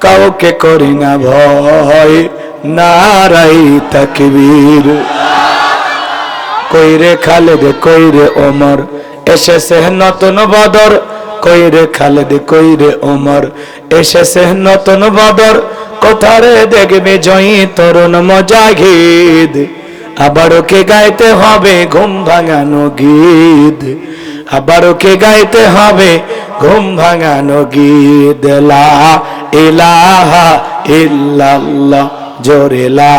কাউকে করি না ভয়, নারাই তাকবীর। কইরে খালেদ, কইরে ওমর, এসেছে নতুন বদর। কইরে খালেদ, কইরে ওমর, এসেছে নতুন বদর। কোথারে দেখবে জয়ী তরুণ মজাগিদ আবারও কে গাইতে হবে ঘুম ভাঙানো গীত? আবারও কে গাইতে হবে ঘুম ভাঙানো গীত লা ইলাহা ইল্লাল্লাহ জোরে লা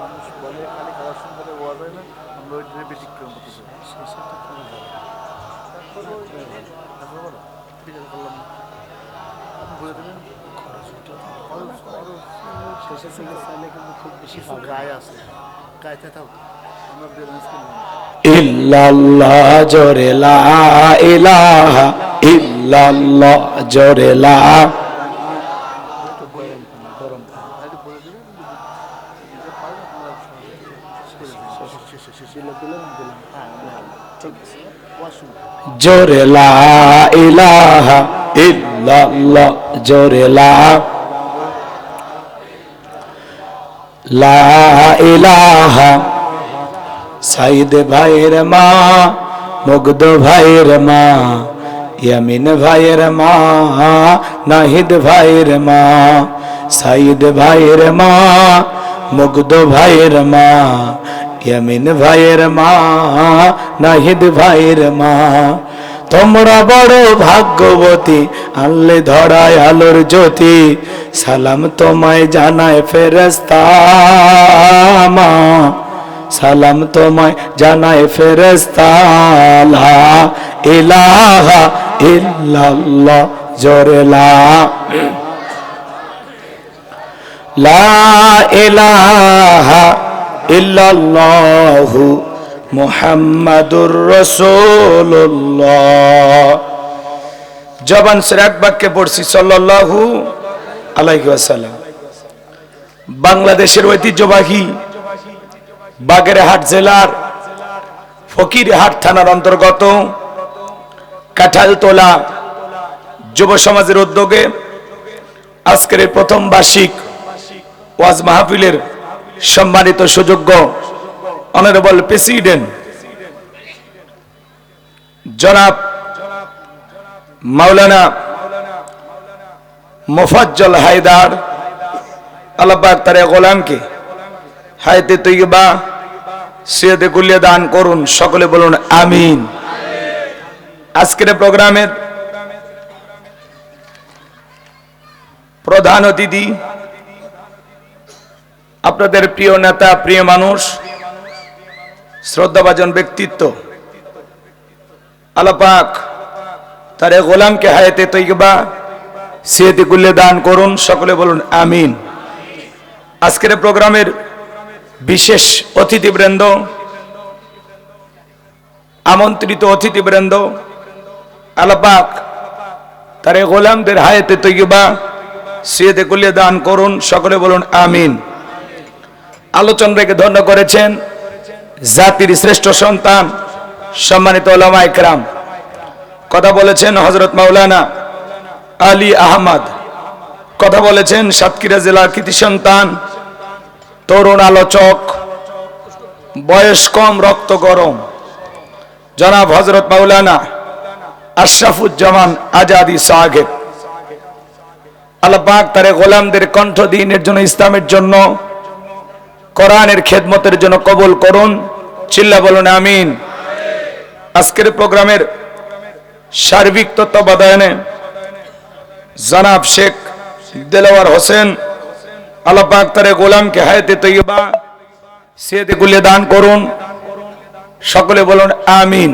মানুষ বলে খালি কালেকশন করে ওয়া যায় না আমরা ওই দিনে ব্যতিক্রম করতেছি তারপরে বলো ঠিক আছে করলাম না আপনি বুঝে দেবেন কিছু গায়ে আছে গায়ে থাক আমরা বেলেন্স করলাম ইল্লাল্লাহ, জোরে লা ইলাহা ইল্লাল্লাহ, জোরে লা জোরে লা ইলাহা ইল্লাল্লাহ, জোরে লা লা ইলাহা সাইদ ভাইয়ের মা, মুগ্ধ ভাইয়ের মা, ইয়ামিন ভাইয়ের মা, নাহিদ ভাইয়ের মা, সাইদ ভাইয়ের মা, মুগ্ধ ভাইয়ের মা, ইয়ামিন ভাইয়ের মা, নাহিদ ভাইয়ের মা। তোমরা বড় ভাগ্যবতী, আনলে ধরায় আলোর জ্যোতি, সালাম তোমায় জানায় ফেরস্তা মা। সালাম তোমায় জানায় ফেরস্তা লা ইলাহা ইল্লাল্লাহ, জোরে লা। ইলাহা ইল্লাল্লাহু মুহাম্মাদুর রাসূলুল্লাহ। জবান সে এক বাক্যে পড়ছি, সাল্লাল্লাহু আলাইহি ওয়াসাল্লাম। বাংলাদেশের ঐতিহ্যবাহী বাগেরহাট জেলার ফকিরহাট থানার অন্তর্গত কাঁঠালতলা যুব সমাজের উদ্যোগে আজকের প্রথম বার্ষিক ওয়াজ মাহফিলের সম্মানিত সুযোগ্য অনারেবল প্রেসিডেন্ট জনাব মাওলানা মোফাজ্জল হায়দার আল্লাপাক তার গোলামকে হায়তে তৈবা সিয়াতে কুলিয়া দান করুন, সকলে বলুন আমিন। আজকের প্রোগ্রামের প্রধান অতিথি আপনাদের প্রিয় নেতা, প্রিয় মানুষ, শ্রদ্ধাভাজন ব্যক্তিত্ব আলাপাক তারে গোলামকে হায়াতে তৈবা সিয়াতে কুলিয়া দান করুন, সকলে বলুন আমিন। আজকের প্রোগ্রামের বিশেষ অতিথিবৃন্দ আমন্ত্রিত অতিথিবৃন্দ আলাপাক তারে গোলামদের হায়াতে তৈবা সিয়েতে কুলিয়ে দান করুন, সকলে বলুন আমিন। আলোচন রেখে ধন্য করেছেন জাতির শ্রেষ্ঠ সন্তান সম্মানিত ওলামা ইকরাম কথা বলেছেন হজরত মাওলানা আলী আহমদ। কথা বলেছেন সাতক্ষীরা জেলার কৃতি সন্তান তরুণ আলোচক, বয়স কম, রক্ত গরম। জনাব হজরত মাওলানা আশরাফুজ্জামান আজাদি সাহেব। আল্লাপাক তারে গোলামদের কণ্ঠ দিনের জন্য, ইসলামের জন্য, কোরআনের খেদমতের জন্য কবুল করুন। চিল্লা বলুন, আমিন। আজকের প্রোগ্রামের সার্বিক তত্ত্বাবধানে জনাব শেখ দেলাওয়ার হোসেন আল্লাহ পাক তারে গোলামকে হায়াতে তৈবা সিয়াতে গুলে দান করুন। সকলে বলুন, আমিন।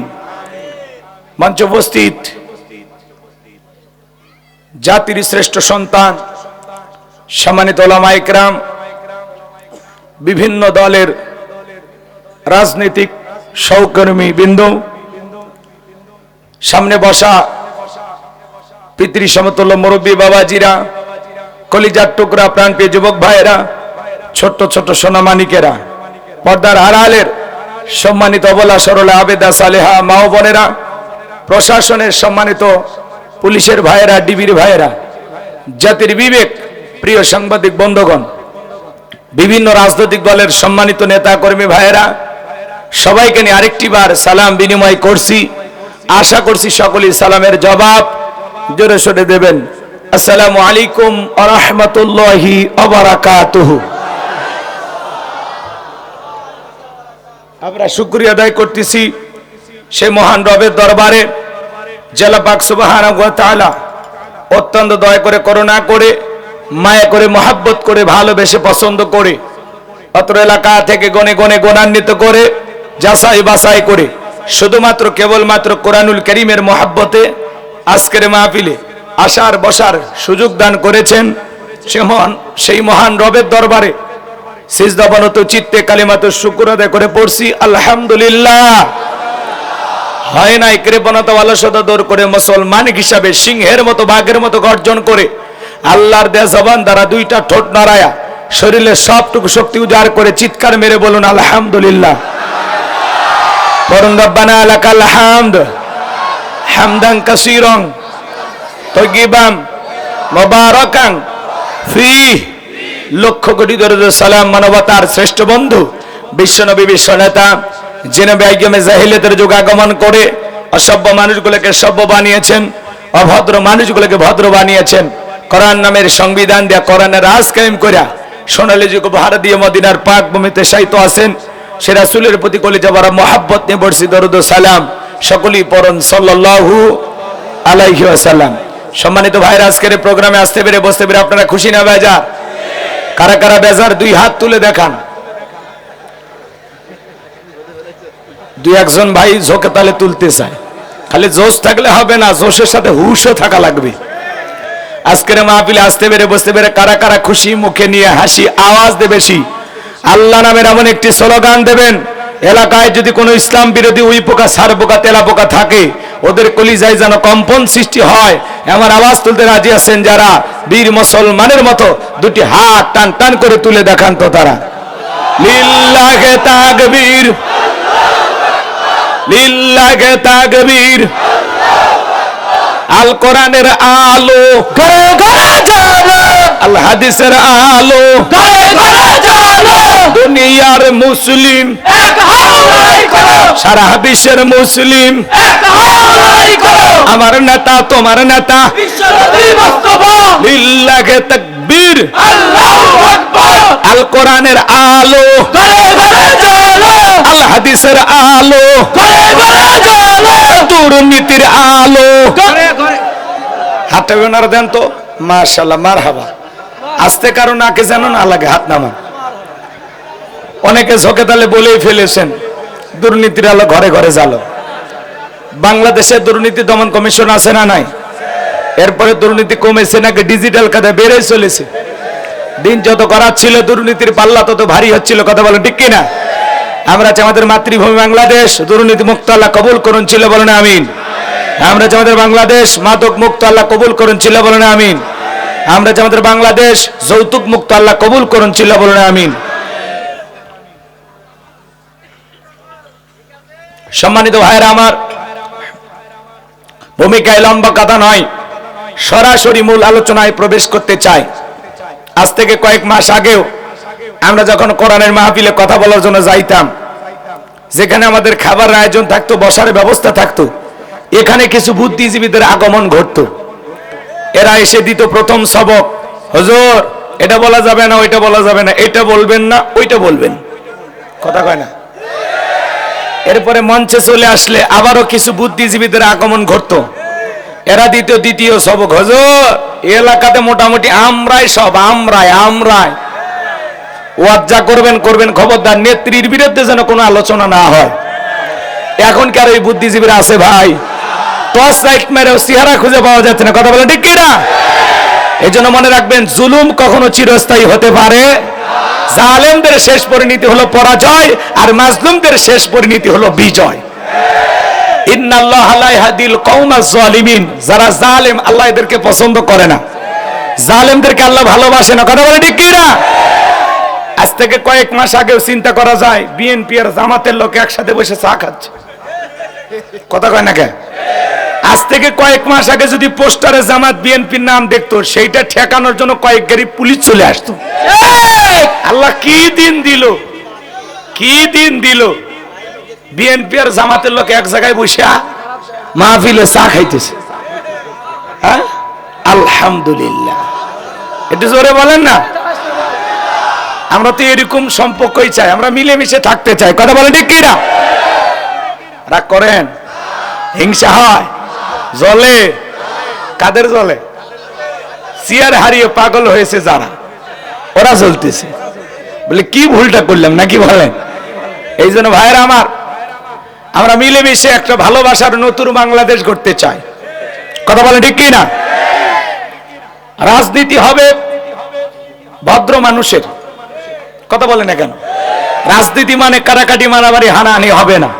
মঞ্চ উপস্থিত জাতির শ্রেষ্ঠ সন্তান, সম্মানিত ওলামা বিভিন্ন দলের রাজনৈতিক সহকর্মী বিন্দু, সামনে বসা পিতৃ সমতুল্য মুরব্বী বাবাজিরা কলিজার টুকরা প্রাণ পেয়ে যুবক ভাইয়েরা, ছোট্ট ছোট্ট সোনামানিকেরা পর্দার আড়ালের সম্মানিত অবলা সরলা আবেদা সালেহা মাও বোনেরা, প্রশাসনের সম্মানিত পুলিশের ভাইয়েরা, ডিবির ভাইয়েরা, জাতির বিবেক, প্রিয় সাংবাদিক বন্ধগণ, বিভিন্ন রাজনৈতিক দলের সম্মানিত নেতা কর্মী ভাইয়েরা, সবাইকে নিয়ে আরেকটি বার সালাম বিনিময় করছি। আশা করছি সকলেই সালামের জবাব জোরে সরে দেবেন। আসসালামু আলাইকুম আরহামতুল্লাহি অবরাকাতুহু আমরা শুক্রিয়া আদায় করতেছি সে মহান রবের দরবারে জেলা পাক তাআলা অত্যন্ত দয়া করে, করুণা করে, মায়া করে, মহাব্বত করে, ভালোবেসে, পছন্দ করে, অত্র এলাকা থেকে গনে গনে গণান্বিত করে, যাচাই বাছাই করে, শুধুমাত্র কেবলমাত্র কোরআনুল করিমের মহাব্বতে আজকের মাহফিলে আসার বসার সুযোগ দান করেছেন সে মহান, সেই মহান রবের দরবারে। সিজদাবনত চিত্তে কালিমাত, শুকুর আদায় করে পড়ছি, আলহামদুলিল্লাহ। হয় নাই কৃপণতা অলসতা দূর করে মুসলমান হিসাবে সিংহের মতো, বাঘের মতো গর্জন করে। আল্লাহর দেয়া জবান দ্বারা দুইটা ঠোঁট নাড়ায়া শরীরের সবটুকু শক্তি উজাড় করে চিৎকার মেরে বলুন, আলহামদুলিল্লাহ। পরম রব্বানা লাকাল হামদ। হামদান কাসীরান তয়্যিবান মুবারাকান ফি লক্ষ কোটি দরুদ সালাম মানবতার শ্রেষ্ঠ বন্ধু, বিশ্বনবী বিশ্ব নেতা যিনি ব্যাগমে জাহিলিয়াতের যুগ আগমন করে অসভ্য মানুষগুলোকে সভ্য বানিয়েছেন, অভদ্র মানুষগুলোকে ভদ্র বানিয়েছেন। কোরআন নামের সংবিধান দিয়া কোরআনের রাজ কায়েম করিয়া সোনালী যুগ ভাড়া দিয়ে মদিনার পাক ভূমিতে সাহিত্য আছেন। সে রাসূলের প্রতি কলিজা বড় মহাব্বত নিয়ে বর্ষি দরুদ সালাম সকলেই পড়ন সাল্লাল্লাহু আলাইহি ওয়াসাল্লাম। সম্মানিত ভাইরা, আজকের প্রোগ্রামে আসতে পেরে বসতে পেরে আপনারা খুশি না বেজার কারা কারা বেজার, দুই হাত তুলে দেখান। দুই একজন ভাই ঝোঁকে তালে তুলতে চায়। খালি জোশ থাকলে হবে না, জোশের সাথে হুশও থাকা লাগবে। আজকের মাহফিলে আসতে পেরে বসতে পেরে কারা কারা খুশি, মুখে নিয়ে হাসি, আওয়াজ দে বেশি। আল্লাহ নামের এমন একটি স্লোগান দেবেন, এলাকায় যদি কোনো ইসলাম বিরোধী উই পোকা, সার পোকা, তেলা পোকা থাকে ওদের কলিজায় যেন কম্পন সৃষ্টি হয়। এমন আওয়াজ তুলতে রাজি আছেন যারা? বীর মুসলমানের মতো দুটি হাত টান টান করে তুলে দেখান তো তারা। লিল্লাহে তাকবীর লিল্লাহে তাকবীর আল কোরআনের আলো। ঘরে আল হাদিসের আলো। ঘরে ঘরে জ্বালো দুনিয়ার মুসলিম। এক সারা বিশ্বের মুসলিম। আমার নেতা, তোমার নেতা। লিল্লাহে তাকবীর। আল কোরআনের আলো। আল হাদিসের আলো। দুর্নীতির আলো। হাতটা ওনারা দেন তো। মার্শাল্লাহ মার হাবা আসতে কারও নাকে যেন না লাগে, হাত নামান। অনেকে ঝোঁকে তালে বলেই ফেলেছেন। দুর্নীতির আলো ঘরে ঘরে জালো বাংলাদেশে দুর্নীতি দমন কমিশন আছে না নাই? এরপরে দুর্নীতি কমেছে নাকি ডিজিটাল কাজে বেড়ে চলেছে। দিন যত ছিল দুর্নীতির পাল্লা তত ভারী হচ্ছিল, কথা বলো ঠিক কিনা? আমরা আমাদের মাতৃভূমি বাংলাদেশ, দুর্নীতি মুক্ত আল্লাহ কবুল করুন, ছিল বলো না আমিন। আমরা আমাদের বাংলাদেশ, মাদক মুক্ত আল্লাহ কবুল করুন, ছিল বলো না আমিন। আমরা আমাদের বাংলাদেশ, যৌতুক মুক্ত আল্লাহ কবুল করুন, ছিল বলো না আমিন। সম্মানিত ভাইরা আমার, ভূমিকায় লম্বা কথা নয়, সরাসরি মূল আলোচনায় প্রবেশ করতে চাই। আজ থেকে কয়েক মাস আগেও আমরা যখন কোরআনের মাহফিলে কথা বলার জন্য যাইতাম, যেখানে আমাদের খাবার আয়োজন থাকতো, বসার ব্যবস্থা থাকতো, এখানে কিছু বুদ্ধিজীবীদের আগমন ঘটতো। এরা এসে দিত প্রথম সবক, হুজুর, এটা বলা যাবে না, ওইটা বলা যাবে না, এটা বলবেন না, ওইটা বলবেন। কথা কয় না। এরপরে মঞ্চে চলে আসলে আবারও কিছু বুদ্ধিজীবীদের আগমন ঘটতো। এরা দ্বিতীয় দ্বিতীয় সব হজর এলাকাতে মোটামুটি আমরাই সব, আমরাই আমরাই। ওয়াজ যা করবেন করবেন খবরদার, নেত্রীর বিরুদ্ধে যেন কোনো আলোচনা না হয়। এখন এখনকার ওই বুদ্ধিজীবীরা আছে ভাই? টস লাইট মেরে চেহারা খুঁজে পাওয়া যাচ্ছে না। কথা বলে ঠিক কিনা? এই জন্য মনে রাখবেন, জুলুম কখনো চিরস্থায়ী হতে পারে। জালেমদের শেষ পরিণতি হলো পরাজয় আর মাজলুমদের শেষ পরিণতি হলো বিজয়। যারা জালেম, আল্লাহ এদেরকে পছন্দ করে না। জালেমদেরকে আল্লাহ ভালোবাসে না। কথা আজ থেকে কয়েক মাস আগেও চিন্তা করা যায়, বিএনপি আর জামাতের লোক একসাথে বসে চা খাচ্ছে। কথা কয় না কে? আজ থেকে কয়েক মাস আগে যদি পোস্টারে জামাত বিএনপির নাম দেখতো, সেইটা ঠেকানোর জন্য কয়েক গাড়ি পুলিশ চলে আসতো। আল্লাহ কি দিন দিল? কি দিন দিল? বিএনপি আর জামাতের লোক এক জায়গায় বসে মাহফিলে চা খাইতেছে। আলহামদুলিল্লাহ। একটু জোরে বলেন না। আমরা তো এরকম সম্পর্কই চাই, আমরা মিলেমিশে থাকতে চাই। কথা বলে ঠিক কিনা? রাগ করেন? হিংসা হয়? জলে? কাদের জলে? চেয়ার হারিয়ে পাগল হয়েছে যারা। ওরা চলতেছে বলে, কি ভুলটা করলাম নাকি বলেন? এই জন্য ভাইয়েরা আমার, আমরা মিলেমিশে একটা ভালোবাসার নতুন বাংলাদেশ করতে চাই। কথা বলে ঠিক কি না রাজনীতি হবে ভদ্র মানুষের। কথা বলে না কেন? রাজনীতি মানে কারাকাটি মারামারি, হানাহানি হবে না।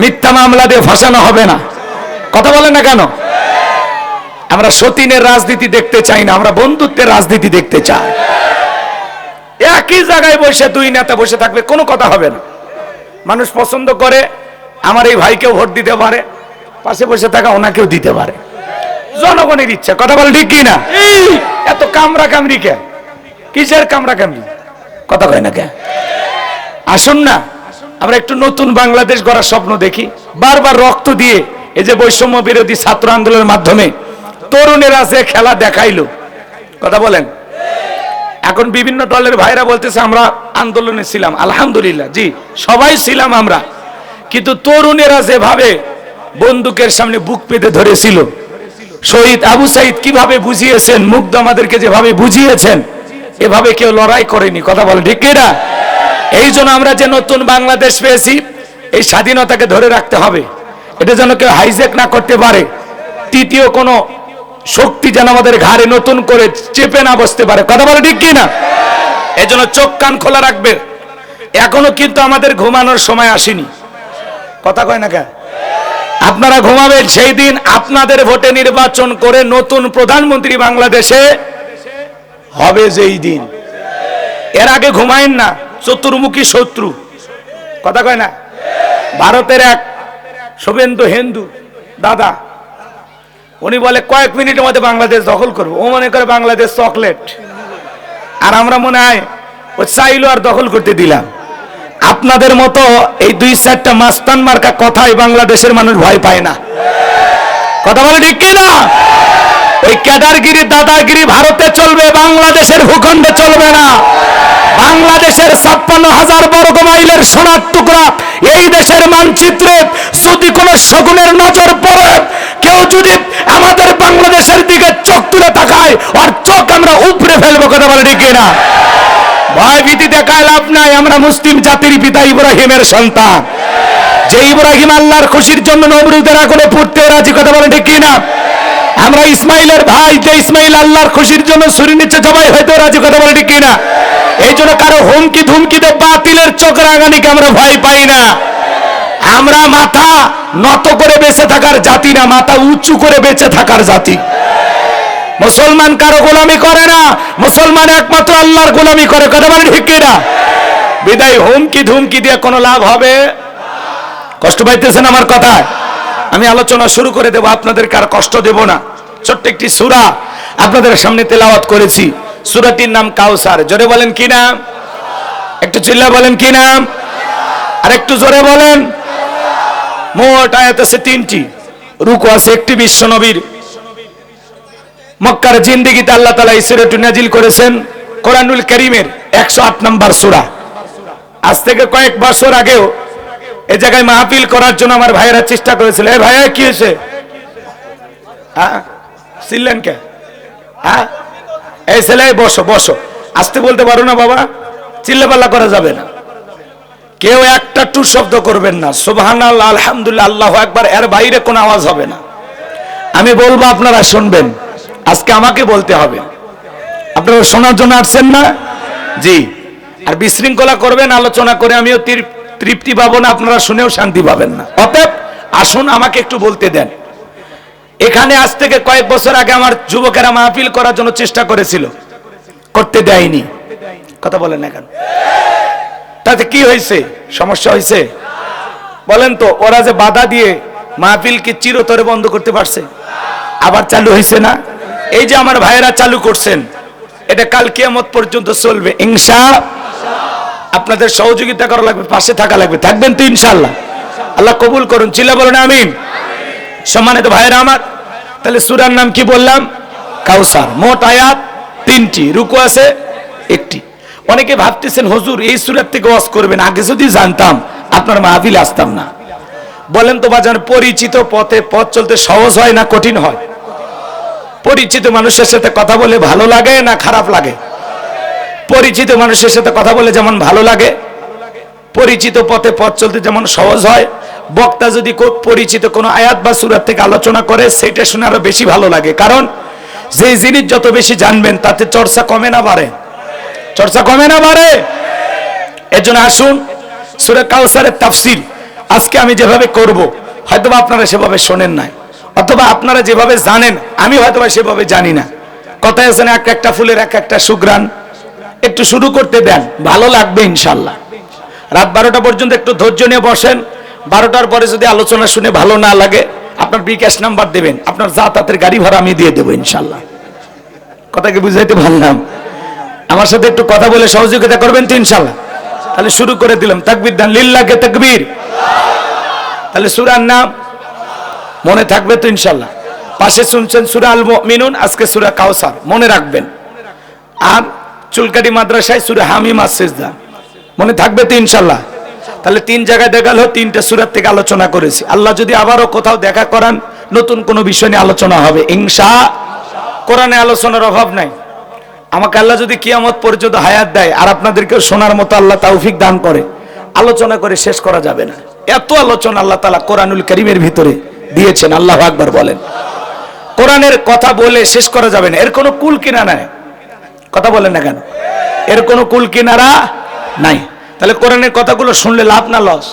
মিথ্যা মামলা দিয়ে ফাঁসানো হবে না। কথা বলে না কেন? আমরা সতীনের রাজনীতি দেখতে চাই না, আমরা বন্ধুত্বের রাজনীতি দেখতে চাই। একই জায়গায় বসে দুই নেতা বসে থাকবে কোনো কথা হবে না। মানুষ পছন্দ করে আমার এই ভাইকেও ভোট দিতে পারে পাশে বসে থাকা ওনাকেও দিতে পারে। জনগণের ইচ্ছা কথা বলে ঠিক কি না এত কামরা কামড়ি কে? কিসের কামরা কামড়ি? কথা কয় না কে? আসুন না আমরা একটু নতুন বাংলাদেশ গড়ার স্বপ্ন দেখি। বারবার রক্ত দিয়ে এই যে বৈষম্য বিরোধী ছাত্র আন্দোলনের মাধ্যমে তরুণেরা যে খেলা দেখাইলো কথা বলেন। এখন বিভিন্ন দলের ভাইরা বলতেছে, আমরা আন্দোলনে ছিলাম। আলহামদুলিল্লাহ, জি, সবাই ছিলাম আমরা। কিন্তু তরুণেরা যেভাবে বন্দুকের সামনে বুক পেতে ধরেছিল, শহীদ আবু সাইদ কীভাবে বুঝিয়েছেন, মুগ্ধ আমাদেরকে যেভাবে বুঝিয়েছেন, এভাবে কেউ লড়াই করেনি। কথা বলে ঠিক না এই জন্য আমরা যে নতুন বাংলাদেশ পেয়েছি, এই স্বাধীনতাকে ধরে রাখতে হবে। এটা যেন কেউ হাইজেক না করতে পারে। তৃতীয় কোনো শক্তি যেন আমাদের ঘাড়ে নতুন করে চেপে না বসতে পারে। কথা বলে ঠিক কি না এই জন্য চোখ কান খোলা রাখবে। এখনও কিন্তু আমাদের ঘুমানোর সময় আসেনি। কথা কয় না কেন? আপনারা ঘুমাবেন সেই দিন আপনাদের ভোটে নির্বাচন করে নতুন প্রধানমন্ত্রী বাংলাদেশে হবে যেই দিন। এর আগে ঘুমাইন না, চতুর্মুখী শত্রু। কথা কয় না? ভারতের এক শুভেন্দু হিন্দু দাদা উনি বলে, কয়েক মিনিটের মধ্যে বাংলাদেশ দখল করব। ও মনে করে, বাংলাদেশ চকলেট। আর আমরা মনে হয় ও চাইলো আর দখল করতে দিলাম। আপনাদের মতো এই দুই চারটা মাস্তান মার্কা কথাই বাংলাদেশের মানুষ ভয় পায় না। কথা বলে ঠিক কি না ওই ক্যাডারগিরি দাদাগিরি ভারতে চলবে, বাংলাদেশের ভূখণ্ডে চলবে না। বাংলাদেশের ছাপ্পান্ন হাজার বর্গ মাইলের সোনার টুকরা এই দেশের মানচিত্রে যদি কোনো শগুনের নজর পড়ে কেউ যদি আমাদের বাংলাদেশের দিকে চোখ তুলে তাকায়, আর চোখ আমরা উপরে ফেলব, কথা বলে ঠিক না ভয় ভীতি দেখায় লাভ নাই, আমরা মুসলিম জাতির পিতা ইব্রাহিমের সন্তান। যে ইব্রাহিম আল্লাহর খুশির জন্য নবরুদের আগুনে পুড়তে রাজি, কথা বলে ঠিক না আমরা ইসমাইলের ভাই, যে ইসমাইল আল্লাহর খুশির জন্য ছুরি নিচ্ছে জবাই হয়তো রাজি, কথা বলে ঠিক না এই জন্য কারও হুমকি ধুমকিতে বাতিলের চোখ রাঙানিকে আমরা ভয় পাই না। আমরা মাথা নত করে বেঁচে থাকার জাতি না, মাথা উঁচু করে বেঁচে থাকার জাতি। মুসলমান কারও গোলামি করে না, মুসলমান একমাত্র আল্লাহর গোলামি করে, কথা বলে ঠিক না বিদায় হুমকি ধুমকি দিয়ে কোনো লাভ হবে? কষ্ট পাইতেছেন আমার কথায় আমি আলোচনা শুরু করে দেব, আপনাদেরকে আর কষ্ট দেব না। ছোট্ট একটি সুরা আপনাদের সামনে তেলাওয়াত করেছি। সুরাটির নাম কাউসার। জোরে বলেন কি নাম একটু চিল্লা বলেন কি নাম আর একটু জোরে বলেন। মোট আয়াত আছে তিনটি। রুকু আছে একটি বিশ্ব নবীর। মক্কার জিন্দিগিতে আল্লাহ তালা এই সুরাটি নাজিল করেছেন কোরআনুল করিমের একশো আট নম্বর সুরা। আজ থেকে কয়েক বছর আগেও এ জায়গায় মাহফিল করার জন্য আমার ভাইয়েরা চেষ্টা করেছিল। এ ভাইয়া, কি হয়েছে? হ্যাঁ? ছিলেন কে? হ্যাঁ? এই ছেলে, বসো বসো। আসতে বলতে পারো না বাবা। চিল্লাপাল্লা করা যাবে না। কেউ একটা টু শব্দ করবেন না। সুবহান আল্লাহ আলহামদুলিল্লাহ, আল্লাহ একবার এর বাইরে কোনো আওয়াজ হবে না। আমি বলব আপনারা শুনবেন। আজকে আমাকে বলতে হবে। আপনারা শোনার জন্য আসছেন না? জি। আর বিশৃঙ্খলা করবেন, আলোচনা করে আমিও তৃপ- তৃপ্তি পাবো না, আপনারা শুনেও শান্তি পাবেন না। অতএব আসুন, আমাকে একটু বলতে দেন। এখানে আজ থেকে কয়েক বছর আগে আমার যুবকেরা মাহফিল করার জন্য চেষ্টা করেছিল। করতে দেয়নি। কথা বলেন না কেন? তাতে কি হয়েছে? সমস্যা হয়েছে? বলেন তো, ওরা যে বাধা দিয়ে মাহফিলকে চিরতরে বন্ধ করতে পারছে, আবার চালু হয়েছে না? এই যে আমার ভাইয়েরা চালু করছেন, এটা কাল কিয়ামত পর্যন্ত চলবে, ইনশা আপনাদের সহযোগিতা করা লাগবে, পাশে থাকা লাগবে, থাকবেন তো ইনশাল্লাহ আল্লাহ কবুল করুন, চিল্লা বলেন, আমিন। সম্মানিত ভাইয়েরা আমার, তাহলে সুরার নাম কি বললাম? কাউসার। মোট আয়াত তিনটি, রুকু আছে একটি। অনেকে ভাবতেছেন, হুজুর, এই সুরার থেকে ওয়াজ করবেন। আগে যদি জানতাম, আপনার মাহফিল আসতাম না। বলেন তো, বাজান, পরিচিত পথে পথ চলতে সহজ হয় না কঠিন হয়? পরিচিত মানুষের সাথে কথা বলে ভালো লাগে না খারাপ লাগে? পরিচিত মানুষের সাথে কথা বলে যেমন ভালো লাগে, পরিচিত পথে পথ চলতে যেমন সহজ হয়? বক্তা যদি পরিচিত কোনো আয়াত বা সুরাত থেকে আলোচনা করে, সেটা শুনে আরও বেশি ভালো লাগে। কারণ, যে জিনিস যত বেশি জানবেন, তাতে চর্চা কমে না বাড়ে। চর্চা কমে না বাড়ে? এর জন্য আসুন, সুরে কাউসারের তাফসিল আজকে আমি যেভাবে করব, হয়তোবা আপনারা সেভাবে শোনেন নাই, অথবা আপনারা যেভাবে জানেন, আমি হয়তোবা সেভাবে জানি না। কথায় আছে না, এক একটা ফুলের এক একটা সুগ্রান একটু শুরু করতে দেন, ভালো লাগবে ইনশাল্লাহ। রাত বারোটা পর্যন্ত একটু ধৈর্য নিয়ে বসেন, বারোটার পরে যদি আলোচনা শুনে ভালো না লাগে, আপনার বিকাশ নাম্বার দেবেন, আপনার যাতায়াতের গাড়ি ভাড়া আমি দিয়ে দেবো ইনশাল্লাহ। কথা কি বুঝাইতে পারলাম? আমার সাথে একটু কথা বলে সহযোগিতা করবেন তো ইনশাল্লাহ তাহলে শুরু করে দিলাম। তাকবির দান লিল্লাকে তাকবীর। তাহলে সুরার নাম মনে থাকবে তো ইনশাল্লাহ পাশে শুনছেন সুরা আল মিনুন আজকে সুরা কাউসার মনে রাখবেন। আর চুলকাটি মাদ্রাসায় সুরা হামিম আসেজদা মনে থাকবে তো ইনশাল্লাহ তাহলে তিন জায়গায় দেখাল, তিনটা সুরাত থেকে আলোচনা করেছি। আল্লাহ যদি আবারও কোথাও দেখা করান, নতুন কোনো বিষয় নিয়ে আলোচনা হবে। ইনশা, কোরআনে আলোচনার অভাব নাই। আমাকে আল্লাহ যদি কিয়ামত পর্যন্ত হায়াত দেয় আর আপনাদেরকে শোনার মতো আল্লাহ তৌফিক দান করে, আলোচনা করে শেষ করা যাবে না। এত আলোচনা আল্লাহ তালা কোরআনুল করিমের ভিতরে দিয়েছেন, আল্লাহ আকবার বলেন। কোরআনের কথা বলে শেষ করা যাবে না। এর কোনো কুল কিনা নাই। কথা বলেন না কেন? এর কোনো কুল কিনারা নাই। তাহলে কোরআনের কথাগুলো শুনলে লাভ না লস?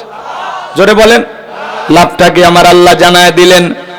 জোরে বলেন। লাভটাকে আমার আল্লাহ জানায় দিলেন?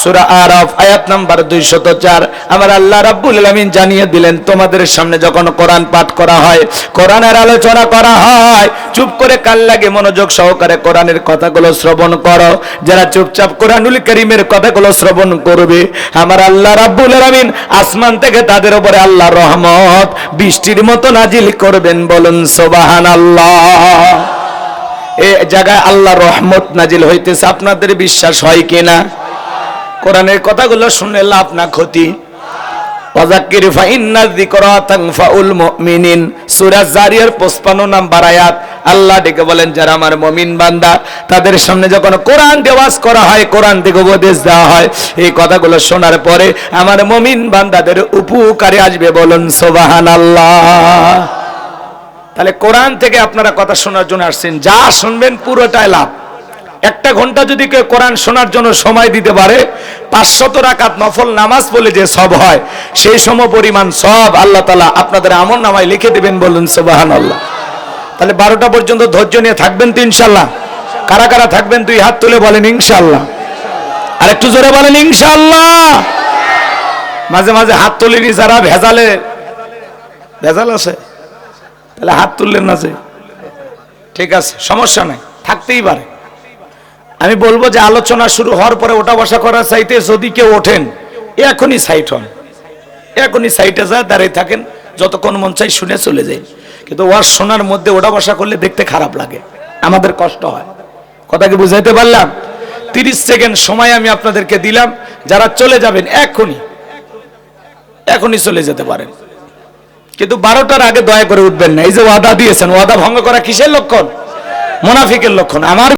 সূরা আরাফ, আয়াত নাম্বার 204 আমার আল্লাহ রাব্বুল আলামিন জানিয়ে দিলেন, তোমাদের সামনে যখন কোরআন পাঠ করা হয়, কোরআনের আলোচনা করা হয়, চুপ করে কাল লাগে মনোযোগ সহকারে কোরআনের কথাগুলো শ্রবণ করো। যারা চুপচাপ কোরআনুল কারীমের কথাগুলো শ্রবণ করবে, আমার আল্লাহ রাব্বুল আলামিন আসমান থেকে তাদের উপরে আল্লাহর রহমত বৃষ্টির মতো নাজিল করবেন বলুন, সুবহানাল্লাহ। এ জায়গায় আল্লাহ রহমত নাজিল হইতেছে, আপনাদের বিশ্বাস হয় কিনা? কোরআনের কথাগুলো শুনলে লাভ না ক্ষতি। জারিয়ার 55 নাম্বার আয়াত। আল্লাহ ডেকে বলেন, যারা আমার বান্দা, তাদের সামনে যখন দেওয়াজ করা হয় উপদেশ দেওয়া হয়, এই কথাগুলো শোনার পরে আমার মুমিন বান্দাদের উপকারে আসবে বলুন, সুবহানাল্লাহ। তাহলে কোরআন থেকে আপনারা কথা শোনার জন্য আসছেন, যা শুনবেন পুরোটাই লাভ। একটা ঘণ্টা যদি কেউ কোরআন শোনার জন্য সময় দিতে পারে পাঁচশত রাকাত নফল নামাজ বলে যে সব হয়, সেই সম পরিমাণ সব আল্লাহ তালা আপনাদের আমল নামায় লিখে দেবেন বলুন সোবাহান আল্লাহ তাহলে বারোটা পর্যন্ত ধৈর্য নিয়ে থাকবেন তো ইনশাল্লাহ কারা কারা থাকবেন তুই হাত তুলে বলেন ইনশাল্লাহ আর একটু জোরে বলেন ইনশাল্লাহ মাঝে মাঝে হাত তুলিনি, যারা ভেজালে, ভেজাল আছে? তাহলে হাত তুললেন না যে? ঠিক আছে, সমস্যা নাই, থাকতেই পারে। আমি বলব যে আলোচনা শুরু হওয়ার পরে ওটা বসা করার চাইতে যদি কেউ ওঠেন, এখনই সাইট হন। এখনই সাইটে যায়, দাঁড়িয়ে থাকেন, যতক্ষণ মন চাই শুনে চলে যাই। কিন্তু ওয়ার শোনার মধ্যে ওটা বসা করলে দেখতে খারাপ লাগে। আমাদের কষ্ট হয়। কথা কি বুঝাইতে পারলাম? তিরিশ সেকেন্ড সময় আমি আপনাদেরকে দিলাম। যারা চলে যাবেন, এখনই এখনই চলে যেতে পারেন। কিন্তু বারোটার আগে দয়া করে উঠবেন না। এই যে ওয়াদা দিয়েছেন, ওয়াদা ভঙ্গ করা কিসের লক্ষণ? মোনাফিকের লক্ষণ। আমার